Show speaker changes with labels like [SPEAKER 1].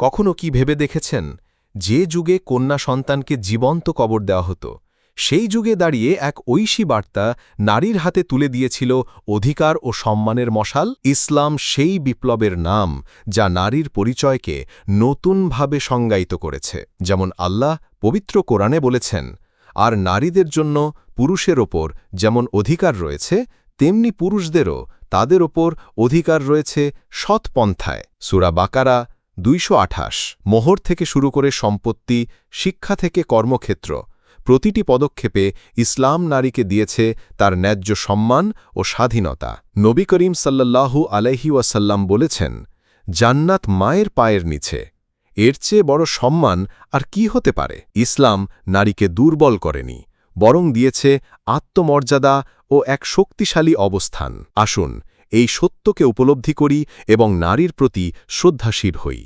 [SPEAKER 1] কখনো কি ভেবে দেখেছেন, যে যুগে কন্যা সন্তানকে জীবন্ত কবর দেওয়া হতো, সেই যুগে দাঁড়িয়ে এক ঐশী বার্তা নারীর হাতে তুলে দিয়েছিল অধিকার ও সম্মানের মশাল, ইসলাম সেই বিপ্লবের নাম যা নারীর পরিচয়কে নতুনভাবে সংজ্ঞায়িত করেছে, যেমন আল্লাহ পবিত্র কোরআনে বলেছেন, আর নারীদের জন্য পুরুষের ওপর যেমন অধিকার রয়েছে, তেমনি পুরুষদেরও তাদের ওপর অধিকার রয়েছে সৎপন্থায়। সুরা বাকারা দুইশো আঠাশ, মোহর থেকে শুরু করে সম্পত্তি, শিক্ষা থেকে কর্মক্ষেত্র, প্রতিটি পদক্ষেপে ইসলাম নারীকে দিয়েছে তার ন্যায্য সম্মান ও স্বাধীনতা। নবী করিম সাল্লাল্লাহু আলাইহি ওয়াসাল্লাম বলেছেন, জান্নাত মায়ের পায়ের নিচে। এর চেয়ে বড় সম্মান আর কি হতে পারে? ইসলাম নারীকে দুর্বল করেনি, বরং দিয়েছে আত্মমর্যাদা ও এক শক্তিশালী অবস্থান। আসুন এই সত্যকে উপলব্ধি করি এবং নারীর প্রতি শ্রদ্ধাশীল হই।